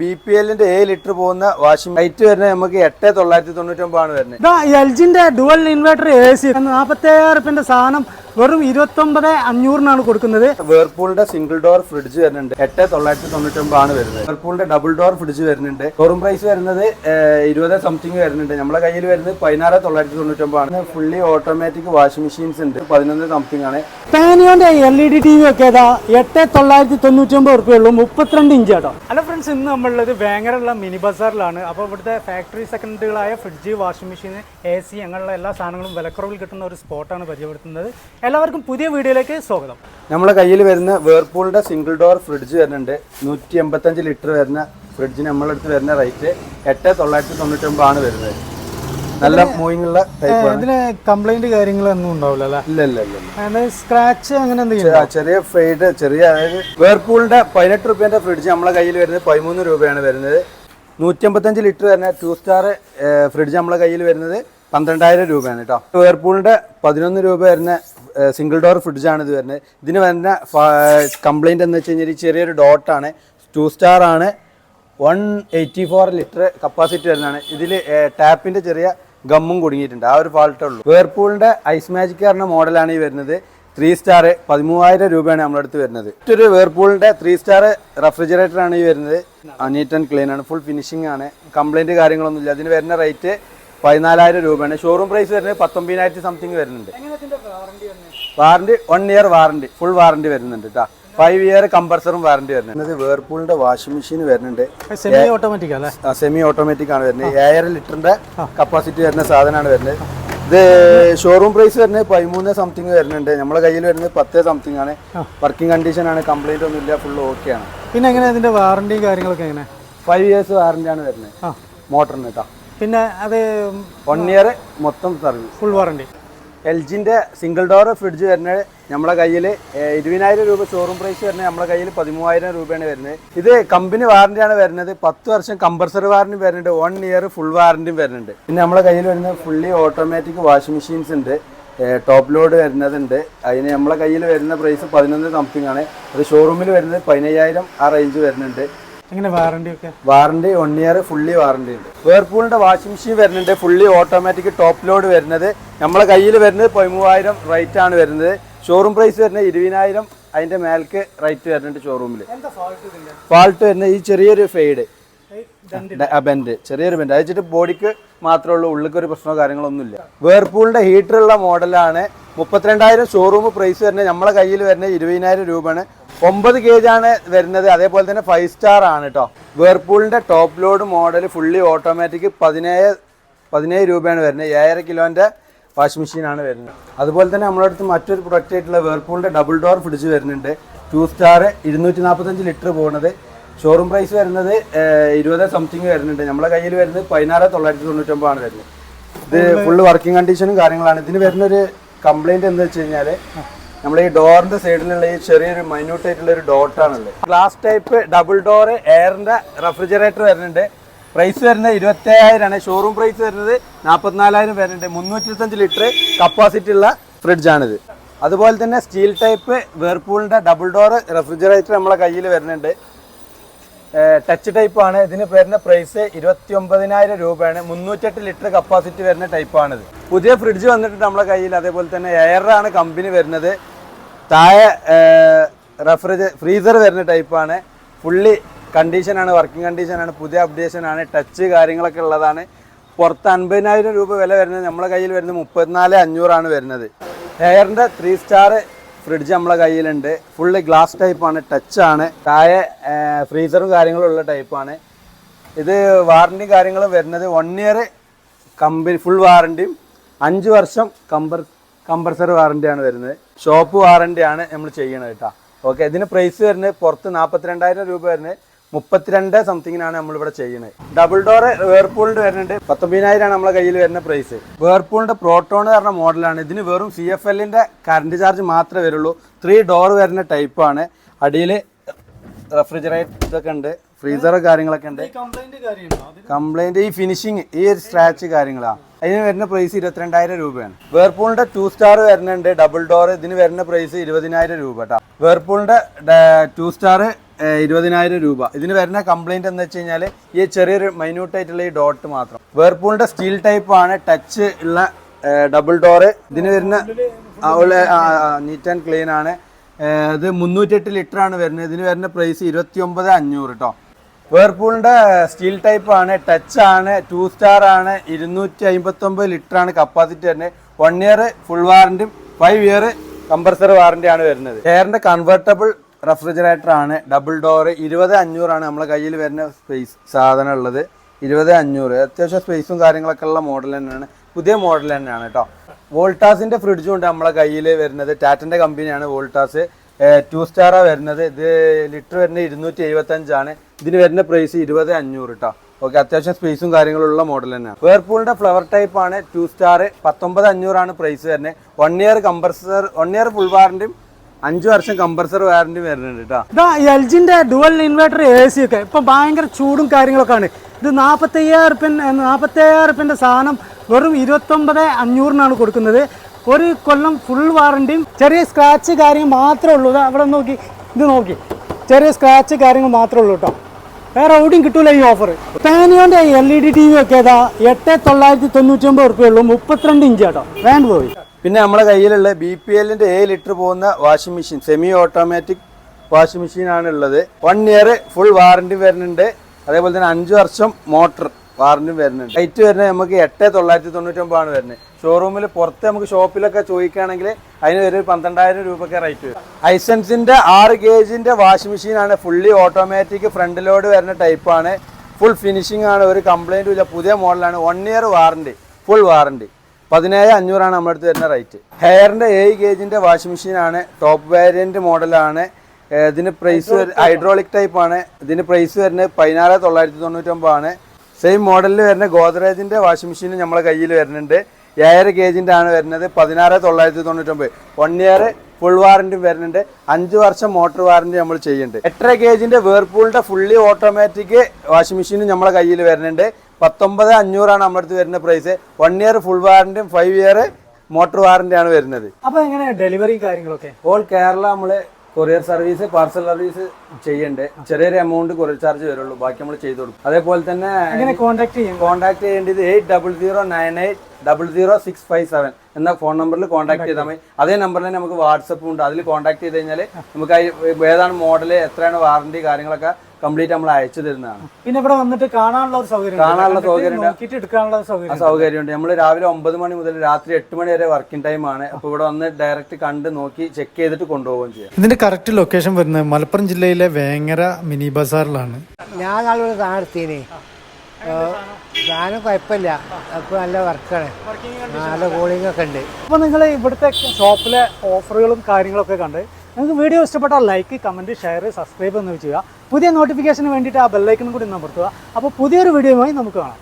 B P എല്ലിന്റെ ഏഴ് litre പോകുന്ന വാഷിംഗ് റേറ്റ് വരുന്നത് നമുക്ക് എട്ട് തൊള്ളായിരത്തി തൊണ്ണൂറ്റി ഒമ്പതാണ് വരുന്നത്. എൽജിന്റെ എൽ ജിന്റെ ഡുവൽ ഇൻവെർട്ടർ എ സി നാൽപ്പത്തി ഏഴായിരം സാധനം വെറും ഇരുപത്തൊമ്പത് അഞ്ഞൂറിനാണ് കൊടുക്കുന്നത്. വേർപൂളിന്റെ സിംഗിൾ ഡോർ ഫ്രിഡ്ജ് വരുന്നുണ്ട്. എട്ട് തൊള്ളായിരത്തി തൊണ്ണൂറ്റി ആണ് വരുന്നത്. വേർപൂളിന്റെ ഡബിൾ ഡോർ ഫ്രിഡ്ജ് വരുന്നുണ്ട്. ഷോറൂം പ്രൈസ് വരുന്നത് ഇരുപത് സംതിങ് വരുന്നുണ്ട്. നമ്മുടെ കയ്യിൽ വരുന്നത് പതിനാറ് തൊള്ളായിരത്തി തൊണ്ണൂറ്റി ആണ്. ഫുള്ളി ഓട്ടോമാറ്റിക് വാഷിംഗ് മെഷീൻസ് ഉണ്ട്. പതിനൊന്ന് സംതിങ് ആണ്. പാനിയോന്റെ L E D T V ഒക്കെ ഏതാ? എട്ട് തൊള്ളായിരത്തി തൊണ്ണൂറ്റി ഒമ്പത് റുപ്യുള്ളൂ മുപ്പത്തിരണ്ട് ഇഞ്ച് കേട്ടോ. ഹലോ ഫ്രണ്ട്സ് ഇന്ന് നമ്മളുള്ളത് വേങ്ങരുള്ള മിനി ബസാറിലാണ് അപ്പോൾ ഇവിടുത്തെ factory സെക്കൻഡുകളായ fridge washing machine A C അങ്ങനെയുള്ള എല്ലാ സാധനങ്ങളും വിലക്കുറവിൽ കിട്ടുന്ന ഒരു സ്പോട്ടാണ് പരിചയപ്പെടുത്തുന്നത്. എല്ലാവർക്കും പുതിയ വീഡിയോയിലേക്ക് സ്വാഗതം. നമ്മുടെ കയ്യിൽ വരുന്ന വേർപൂളിന്റെ സിംഗിൾ ഡോർ ഫ്രിഡ്ജ് വരുന്നുണ്ട്. നൂറ്റി എൺപത്തഞ്ച് ലിറ്റർ വരുന്ന ഫ്രിഡ്ജ് നമ്മളെ അടുത്ത് വരുന്ന റേറ്റ് എട്ട് തൊള്ളായിരത്തി തൊണ്ണൂറ്റി ആണ് വരുന്നത്. നല്ല മൂവിംഗ് ഉള്ള ടൈപ്പ് ഇതിന് കംപ്ലൈന്റ് കാര്യങ്ങളൊന്നും ഉണ്ടാവില്ല ഇല്ല ഇല്ല ഇല്ല ഇല്ല. സ്ക്രാച്ച് അങ്ങനെ എന്തെങ്കിലും ചെറിയ ഫെയ്ഡ് ചെറിയ അതായത് വേർപൂളിന്റെ പതിനെട്ട് റുപ്യന്റെ ഫ്രിഡ്ജ് നമ്മളെ കയ്യിൽ വരുന്നത് പതിമൂന്ന് രൂപയാണ് വരുന്നത്. നൂറ്റമ്പത്തഞ്ച് ലിറ്റർ വരുന്ന ടു സ്റ്റാർ ഫ്രിഡ്ജ് നമ്മളെ കയ്യിൽ വരുന്നത് പന്ത്രണ്ടായിരം രൂപയാണ് കേട്ടോ വേർപൂളിന്റെ പതിനൊന്ന് രൂപ വരുന്ന സിംഗിൾ ഡോർ ഫ്രിഡ്ജ് ആണ് ഇത് വരുന്നത്. ഇതിന് വരുന്ന കംപ്ലൈന്റ് എന്ന് വെച്ച് കഴിഞ്ഞാൽ ചെറിയൊരു ഡോട്ടാണ് ടു സ്റ്റാർ ആണ്. One eighty four litre capacity വരുന്നതാണ് ഇതിൽ ടാപ്പിന്റെ ചെറിയ ഗമ്മും കുടുങ്ങിയിട്ടുണ്ട്. ആ ഒരു ഫാൾട്ടേ ഉള്ളൂ. വേർപൂളിന്റെ ഐസ് മാജിക് പറഞ്ഞ മോഡലാണ് ഈ വരുന്നത്. ത്രീ സ്റ്റാർ പതിമൂവായിരം രൂപയാണ് നമ്മുടെ അടുത്ത് വരുന്നത്. മറ്റൊരു വേർപൂളിന്റെ ത്രീ സ്റ്റാർ റെഫ്രിജറേറ്റർ ആണ് ഈ വരുന്നത്. നീറ്റ് ആൻഡ് ക്ലീൻ ആണ്. ഫുൾ ഫിനിഷിംഗ് ആണ്. കംപ്ലൈന്റ് കാര്യങ്ങളൊന്നുമില്ല. അതിന് വരുന്ന റേറ്റ് പതിനാലായിരം രൂപയാണ്. ഷോറൂം പ്രൈസ് വരുന്നത് പത്തൊമ്പതിനായിരത്തി സംതിങ് വരുന്നുണ്ട്. Warranty one year warranty full warranty വരുന്നുണ്ട് കേട്ടോ ഫൈവ് ഇയർ കമ്പൾസറും വാറണ്ടി വരുന്നത് വേർപൂളിന്റെ വാഷിംഗ് മെഷീൻ വരുന്നുണ്ട്. സെമി ഓട്ടോമാറ്റിക് അല്ലേ? സെമി ഓട്ടോമാറ്റിക് ആണ് വരുന്നത്. ഏഴര ലിറ്ററിന്റെ കപ്പാസിറ്റി വരുന്ന സാധനമാണ് വരുന്നത്. ഇത് ഷോറൂം പ്രൈസ് വരുന്നത് പതിമൂന്ന് സംതിങ് വരുന്നുണ്ട്. നമ്മുടെ കയ്യിൽ വരുന്നത് പത്ത് സംതിങ് ആണ്. വർക്കിംഗ് കണ്ടീഷൻ ആണ്. കംപ്ലൈന്റ് ഒന്നും ഇല്ല. ഫുൾ ഓക്കെ ആണ്. പിന്നെ എങ്ങനെ ഇതിന്റെ വാറണ്ടിയും കാര്യങ്ങളൊക്കെ എങ്ങനെ? ഫൈവ് ഇയേഴ്സ് വാറണ്ടി ആണ് വരുന്നത്. ആ. മോട്ടറിന് കേട്ടോ പിന്നെ അത് വൺ ഇയർ മൊത്തം സർവീസ് ഫുൾ വാറണ്ടി എൽ ജിന്റെ സിംഗിൾ ഡോർ ഫ്രിഡ്ജ് വരുന്നത് നമ്മുടെ കയ്യിൽ ഇരുപതിനായിരം രൂപ ഷോറൂം പ്രൈസ് വരുന്നത് നമ്മുടെ കയ്യിൽ പതിമൂവായിരം രൂപയാണ് വരുന്നത്. ഇത് കമ്പനി വാറണ്ടിയാണ് വരുന്നത്. പത്ത് വർഷം കമ്പൾസറി വാറണ്ടി വരുന്നുണ്ട്. വൺ ഇയർ ഫുൾ വാറണ്ടിയും വരുന്നുണ്ട്. പിന്നെ നമ്മുടെ കയ്യിൽ വരുന്നത് ഫുള്ളി ഓട്ടോമാറ്റിക് വാഷിംഗ് മെഷീൻസ് ഉണ്ട്. ടോപ്പ് ലോഡ് വരുന്നതുണ്ട്. അതിന് നമ്മളെ കയ്യിൽ വരുന്ന പ്രൈസ് പതിനൊന്ന് സംതിങ് ആണ്. അത് ഷോറൂമിൽ വരുന്നത് പതിനയ്യായിരം ആ റേഞ്ച് വരുന്നുണ്ട്. Warranty one year fully warranty ഉണ്ട്. വേർപൂളിന്റെ വാഷിംഗ് മെഷീൻ വരുന്നുണ്ട് ഫുള്ളി ഓട്ടോമാറ്റിക് ടോപ്പ് ലോഡ് വരുന്നത്. നമ്മളെ കയ്യിൽ വരുന്നത് പതിമൂവായിരം റേറ്റ് ആണ് വരുന്നത്. ഷോറൂം പ്രൈസ് വരുന്നത് ഇരുപതിനായിരം അതിന്റെ മേൽക്ക് റേറ്റ് വരുന്നുണ്ട് ഷോറൂമിൽ ഫാൾട്ട് വരുന്നത് ഈ ചെറിയൊരു ഫെയ്ഡ് ബെൻഡ് ചെറിയൊരു ബെൻഡ് അത് വെച്ചിട്ട് ബോഡിക്ക് മാത്രമേ ഉള്ളൂ ഉള്ളിക്ക് ഒരു പ്രശ്നമോ കാര്യങ്ങളൊന്നും ഇല്ല വേർപൂളിന്റെ ഹീറ്ററുള്ള മോഡലാണ് മുപ്പത്തിരണ്ടായിരം ഷോറൂം പ്രൈസ് വരുന്നത്. നമ്മളെ കയ്യിൽ വരുന്നത് ഇരുപതിനായിരം രൂപയാണ്. ഒമ്പത് കേജ് ആണ് വരുന്നത്. അതേപോലെ തന്നെ ഫൈവ് സ്റ്റാർ ആണ് കേട്ടോ വേർപൂളിന്റെ top load model fully automatic പതിനേഴ് പതിനേഴ് രൂപയാണ് വരുന്നത്. ഏഴര കിലോന്റെ വാഷിംഗ് മെഷീനാണ് വരുന്നത്. അതുപോലെ തന്നെ നമ്മുടെ അടുത്ത് മറ്റൊരു പ്രൊഡക്റ്റ് ആയിട്ടുള്ള വേർപൂളിന്റെ ഡബിൾ ഡോർ ഫ്രിഡ്ജ് വരുന്നുണ്ട്. ടു സ്റ്റാർ ഇരുന്നൂറ്റി നാൽപ്പത്തഞ്ച് ലിറ്റർ പോകുന്നത് ഷോറൂം പ്രൈസ് വരുന്നത് ഇരുപത് സംതിങ് വരുന്നുണ്ട്. നമ്മുടെ കയ്യിൽ വരുന്നത് പതിനാറ് തൊള്ളായിരത്തി തൊണ്ണൂറ്റൊമ്പതാണ് വരുന്നത്. ഇത് ഫുള്ള് വർക്കിംഗ് കണ്ടീഷനും കാര്യങ്ങളാണ്. ഇതിന് വരുന്ന ഒരു കംപ്ലൈന്റ് എന്താ വെച്ച് കഴിഞ്ഞാൽ നമ്മൾ ഈ ഡോറിന്റെ സൈഡിലുള്ള ഈ ചെറിയൊരു മൈന്യൂട്ട് ആയിട്ടുള്ള ഒരു ഡോട്ടാണുള്ളത് ഗ്ലാസ് ടൈപ്പ് ഡബിൾ ഡോർ എയറിന്റെ റെഫ്രിജറേറ്റർ വരുന്നുണ്ട്. പ്രൈസ് വരുന്നത് ഇരുപത്തേഴായിരമാണ് ഷോറൂം പ്രൈസ് വരുന്നത് നാൽപ്പത്തിനാലായിരം വരുന്നുണ്ട്. മുന്നൂറ്റി ലിറ്റർ കപ്പാസിറ്റി ഉള്ള ഫ്രിഡ്ജാണിത് അതുപോലെ തന്നെ സ്റ്റീൽ ടൈപ്പ് വേർപൂളിന്റെ ഡബിൾ ഡോർ റെഫ്രിജറേറ്റർ നമ്മളെ കയ്യിൽ വരുന്നുണ്ട്. ടച്ച് ടൈപ്പ് ആണ്. ഇതിന് വരുന്ന പ്രൈസ് ഇരുപത്തി ഒമ്പതിനായിരം രൂപയാണ്. മുന്നൂറ്റെട്ട് ലിറ്റർ കപ്പാസിറ്റി വരുന്ന ടൈപ്പാണിത് പുതിയ ഫ്രിഡ്ജ് വന്നിട്ടുണ്ട് നമ്മളെ കയ്യിൽ. അതേപോലെ തന്നെ എയറാണ് കമ്പനി വരുന്നത്. താഴെ റെഫ്രിജ ഫ്രീസർ വരുന്ന ടൈപ്പാണ് ഫുള്ളി കണ്ടീഷനാണ് വർക്കിംഗ് കണ്ടീഷനാണ് പുതിയ അപ്ഡേഷനാണ് ടച്ച് കാര്യങ്ങളൊക്കെ ഉള്ളതാണ്. പുറത്ത് അൻപതിനായിരം രൂപ വില വരുന്നത് നമ്മളെ കയ്യിൽ വരുന്നത് മുപ്പത്തിനാല് അഞ്ഞൂറാണ് വരുന്നത്. ഹെയറിന്റെ ത്രീ സ്റ്റാർ ഫ്രിഡ്ജ് നമ്മളെ കയ്യിലുണ്ട്. ഫുള്ള് ഗ്ലാസ് ടൈപ്പാണ് ടച്ചാണ് താഴെ ഫ്രീസറും കാര്യങ്ങളും ഉള്ള ടൈപ്പാണ് ഇത് വാറണ്ടി കാര്യങ്ങളും വരുന്നത് വൺ ഇയർ കമ്പനി ഫുൾ വാറണ്ടിയും അഞ്ച് വർഷം കമ്പർ കമ്പൾസറി വാറണ്ടിയാണ് വരുന്നത്. ഷോപ്പ് വാറണ്ടിയാണ് നമ്മൾ ചെയ്യണത് കേട്ടോ. ഓക്കെ ഇതിന് പ്രൈസ് വരുന്നത് പുറത്ത് നാൽപ്പത്തിരണ്ടായിരം രൂപ വരുന്നത്. മുപ്പത്തിരണ്ട് സംതിങ്ങിനാണ് നമ്മളിവിടെ ചെയ്യുന്നത് ഡബിൾ ഡോർ വേർപൂളിന്റെ വരുന്നുണ്ട്. പത്തൊമ്പതിനായിരമാണ് നമ്മളെ കയ്യിൽ വരുന്ന പ്രൈസ് വേർപൂളിന്റെ പ്രോട്ടോൺ പറഞ്ഞ മോഡലാണ് ഇതിന് വെറും സി എഫ് എല്ലിന്റെ കറണ്ട് ചാർജ് മാത്രമേ വരുള്ളൂ. ത്രീ ഡോർ വരുന്ന ടൈപ്പാണ് അടിയിൽ റെഫ്രിജറേറ്റർ ഇതൊക്കെ ഉണ്ട്. ഫ്രീസർ കാര്യങ്ങളൊക്കെ ഉണ്ട്. കംപ്ലൈന്റ് ഈ ഫിനിഷിങ് ഈ ഒരു സ്ക്രാച്ച് കാര്യങ്ങളാ. അതിന് വരുന്ന പ്രൈസ് ഇരുപത്തിരണ്ടായിരം രൂപയാണ്. വേർപൂളിന്റെ ടു സ്റ്റാർ വരുന്നുണ്ട് ഡബിൾ ഡോർ ഇതിന് വരുന്ന പ്രൈസ് ഇരുപതിനായിരം രൂപ കേട്ടോ വേർപൂളിന്റെ ടു സ്റ്റാർ ഇരുപതിനായിരം രൂപ. ഇതിന് വരുന്ന കംപ്ലൈന്റ് എന്ന് വെച്ച് കഴിഞ്ഞാൽ ഈ ചെറിയൊരു മൈന്യൂട്ടായിട്ടുള്ള ഈ ഡോട്ട് മാത്രം. വേർപൂളിന്റെ സ്റ്റീൽ ടൈപ്പ് ആണ് ടച്ച് ഉള്ള ഡബിൾ ഡോർ ഇതിന് വരുന്ന നീറ്റ് ആൻഡ് ക്ലീൻ ആണ്. ഇത് മുന്നൂറ്റെട്ട് ലിറ്റർ ആണ് വരുന്നത്. ഇതിന് വരുന്ന പ്രൈസ് ഇരുപത്തി ഒമ്പത് അഞ്ഞൂറ് കേട്ടോ വേർപൂളിന്റെ സ്റ്റീൽ ടൈപ്പ് ആണ് ടച്ച് ആണ് ടു സ്റ്റാർ ആണ് ഇരുന്നൂറ്റി അമ്പത്തി ഒമ്പത് ലിറ്റർ ആണ് കപ്പാസിറ്റി തന്നെ വൺ ഇയർ ഫുൾ വാറന്റും ഫൈവ് ഇയർ കമ്പൾസറി വാറന്റി ആണ് വരുന്നത്. എയറിന്റെ കൺവെർട്ടബിൾ റെഫ്രിജറേറ്റർ ആണ് ഡബിൾ ഡോർ ഇരുപത് അഞ്ഞൂറാണ് നമ്മളെ കയ്യിൽ വരുന്ന സ്പേസ് സാധനം ഉള്ളത്. ഇരുപത് അഞ്ഞൂറ് അത്യാവശ്യം സ്പേസും കാര്യങ്ങളൊക്കെ ഉള്ള മോഡൽ തന്നെയാണ്. പുതിയ മോഡൽ തന്നെയാണ് കേട്ടോ. വോൾട്ടാസിന്റെ ഫ്രിഡ്ജും ഉണ്ട് നമ്മളെ കയ്യിൽ വരുന്നത്. ടാറ്റന്റെ കമ്പനിയാണ് വോൾട്ടാസ് ടു സ്റ്റാറാണ് വരുന്നത്. ഇത് ലിറ്റർ വരുന്നത് ഇരുന്നൂറ്റി എഴുപത്തി അഞ്ചാണ് ഇതിന് വരുന്ന പ്രൈസ് ഇരുപത് അഞ്ഞൂറ് കേട്ടോ ഓക്കെ അത്യാവശ്യം സ്പേസും കാര്യങ്ങളുള്ള മോഡൽ തന്നെയാണ്. വേർപൂളിന്റെ ഫ്ലവർ ടൈപ്പ് ആണ് ടു സ്റ്റാർ പത്തൊമ്പത് അഞ്ഞൂറാണ് പ്രൈസ് വരുന്നത്. One year compressor one year full വാറന്റിയും അഞ്ചു വർഷം കമ്പൾസർ വാറന്റിയും വരുന്നുണ്ട് കേട്ടോ എൽ ജിന്റെ ഡുവൽ ഇൻവേർട്ടർ എ സി ഒക്കെ. ഇപ്പൊ ഭയങ്കര ചൂടും കാര്യങ്ങളൊക്കെ ആണ്. ഇത് നാൽപ്പത്തയ്യായിരം റുപ്യൻ നാൽപ്പത്തയ്യായിരം റുപ്യന്റെ സാധനം വെറും ഇരുപത്തൊമ്പത് അഞ്ഞൂറിനാണ് കൊടുക്കുന്നത്. ഒരു കൊല്ലം ഫുൾ വാറണ്ടിയും ചെറിയ സ്ക്രാച്ച് കാര്യങ്ങൾ മാത്രമേ ഉള്ളൂ. അവിടെ നോക്കി. ഇത് നോക്കി. ചെറിയ സ്ക്രാച്ച് കാര്യങ്ങൾ മാത്രമേ ഉള്ളൂ കേട്ടോ വേറെ എവിടെയും കിട്ടൂല ഈ offer പാനിയോന്റെ L E D T V ഒക്കെ ഏതാ? എട്ട് തൊള്ളായിരത്തി തൊണ്ണൂറ്റി ഒമ്പത് റുപ്യുള്ളൂ മുപ്പത്തിരണ്ട് ഇഞ്ച് കേട്ടോ. വേണ്ട പോയി. പിന്നെ നമ്മളെ കയ്യിലുള്ള ബി പി എല്ലിന്റെ ഏഴ് ലിറ്റർ പോകുന്ന washing machine semi automatic washing machine ആണ് ഉള്ളത്. വൺ ഇയർ ഫുൾ വാറണ്ടി വരുന്നുണ്ട്. അതേപോലെ തന്നെ അഞ്ച് വർഷം മോട്ടർ വാറണ്ടി വരുന്നുണ്ട്. റേറ്റ് വരുന്നത് നമുക്ക് എട്ട് തൊള്ളായിരത്തി തൊണ്ണൂറ്റൊമ്പതാണ് വരുന്നത്. ഷോറൂമിൽ പുറത്ത് നമുക്ക് ഷോപ്പിലൊക്കെ ചോദിക്കുകയാണെങ്കിൽ അതിന് ഒരു പന്ത്രണ്ടായിരം രൂപയ്ക്ക് റേറ്റ് വരും. ഐസൻസിന്റെ ആറ് ഗേജിന്റെ വാഷിംഗ് മെഷീൻ ആണ് ഫുള്ളി ഓട്ടോമാറ്റിക് ഫ്രണ്ട് ലോഡ് വരുന്ന ടൈപ്പാണ് ഫുൾ ഫിനിഷിംഗ് ആണ്. ഒരു കംപ്ലൈന്റും ഇല്ല. പുതിയ മോഡലാണ് one year warranty full warranty പതിനേഴ് അഞ്ഞൂറാണ് നമ്മുടെ അടുത്ത് വരുന്ന റേറ്റ് ഹെയറിന്റെ ഏഴ് ഗേജിന്റെ വാഷിംഗ് മെഷീൻ ആണ് ടോപ്പ് വേരിയന്റ് മോഡലാണ് ഇതിന് പ്രൈസ് ഹൈഡ്രോളിക് ടൈപ്പ് ആണ് ഇതിന് പ്രൈസ് വരുന്നത് പതിനാറ് തൊള്ളായിരത്തി തൊണ്ണൂറ്റൊമ്പതാണ് സെയിം മോഡലിൽ വരുന്ന ഗോദ്രേജിന്റെ വാഷിംഗ് മെഷീൻ നമ്മളെ കയ്യിൽ വരുന്നുണ്ട്. ഏഴര കേജിന്റെ ആണ് വരുന്നത്. പതിനാറ് തൊള്ളായിരത്തി തൊണ്ണൂറ്റൊമ്പത്. വൺ ഇയർ ഫുൾ വാറന്റി വരുന്നുണ്ട്. അഞ്ച് വർഷം മോട്ടോർ വാറന്റി നമ്മൾ ചെയ്യുന്നുണ്ട്. എട്ടര കേജിന്റെ വേർപൂളിന്റെ ഫുള്ളി ഓട്ടോമാറ്റിക് വാഷിംഗ് മെഷീൻ നമ്മളെ കയ്യിൽ വരുന്നുണ്ട്. പത്തൊമ്പത് അഞ്ഞൂറാണ് നമ്മുടെ അടുത്ത് വരുന്ന പ്രൈസ് വൺ ഇയർ ഫുൾ വാറന്റിയും ഫൈവ് ഇയർ മോട്ടോർ വാറന്റി ആണ് വരുന്നത്. അപ്പോൾ എങ്ങനെയാണ് ഡെലിവറി കാര്യങ്ങളൊക്കെ? ഓൾ കേരള നമ്മൾ കൊറിയർ സർവീസ് പാർസൽ സർവീസ് ചെയ്യണ്ടേ. ചെറിയൊരു എമൗണ്ട് കൊറിയർ ചാർജ് വരുള്ളൂ. ബാക്കി നമ്മൾ ചെയ്തു കൊടുക്കും. അതേപോലെ തന്നെ എങ്ങനെ കോൺടാക്ട് ചെയ്യും? കോൺടാക്ട് ചെയ്യേണ്ടത് eight double zero nine eight double zero six five seven എന്ന ഫോൺ നമ്പറിൽ കോൺടാക്ട് ചെയ്താൽ മതി. അതേ നമ്പറിൽ തന്നെ നമുക്ക് വാട്സപ്പും ഉണ്ട്. അതിൽ കോൺടാക്ട് ചെയ്ത് കഴിഞ്ഞാൽ നമുക്ക് ഏതാണ് മോഡൽ എത്രയാണ് വാറണ്ടി കാര്യങ്ങളൊക്കെ കംപ്ലീറ്റ് നമ്മൾ അയച്ചു തരുന്നതാണ്. പിന്നെ ഇവിടെ വന്നിട്ട് കാണാനുള്ള ഒരു സൗകര്യം കാണാനുള്ള സൗകര്യം എടുക്കാനുള്ള ആ സൗകര്യം സൗകര്യമുണ്ട്. നമ്മൾ രാവിലെ ഒമ്പത് മണി മുതൽ രാത്രി എട്ട് മണി വരെ വർക്കിംഗ് ടൈം ആണ്. അപ്പോൾ ഇവിടെ വന്ന് ഡയറക്റ്റ് കണ്ട് നോക്കി ചെക്ക് ചെയ്തിട്ട് കൊണ്ടുപോവുകയും ചെയ്യാം. ഇതിന്റെ കറക്റ്റ് ലൊക്കേഷൻ വരുന്നത് മലപ്പുറം ജില്ലയിലെ വേങ്ങര മിനി ബസാറിലാണ്. ഞാൻ നാളെ സാധനം കുഴപ്പമില്ല. അപ്പോൾ നല്ല വർക്കാണ് നല്ല കൂളിംഗ് ഒക്കെ ഉണ്ട്. അപ്പോൾ നിങ്ങൾ ഇവിടുത്തെ ഷോപ്പിലെ ഓഫറുകളും കാര്യങ്ങളൊക്കെ കണ്ട്. നിങ്ങൾക്ക് വീഡിയോ ഇഷ്ടപ്പെട്ടാൽ ലൈക്ക് കമന്റ് ഷെയർ സബ്സ്ക്രൈബ് എന്നിവ ചെയ്യുക പുതിയ നോട്ടിഫിക്കേഷന് വേണ്ടിയിട്ട് ആ ബെല്ലൈക്കൺ കൂടി അമർത്തുക. അപ്പോൾ പുതിയൊരു വീഡിയോയുമായി നമുക്ക് കാണാം.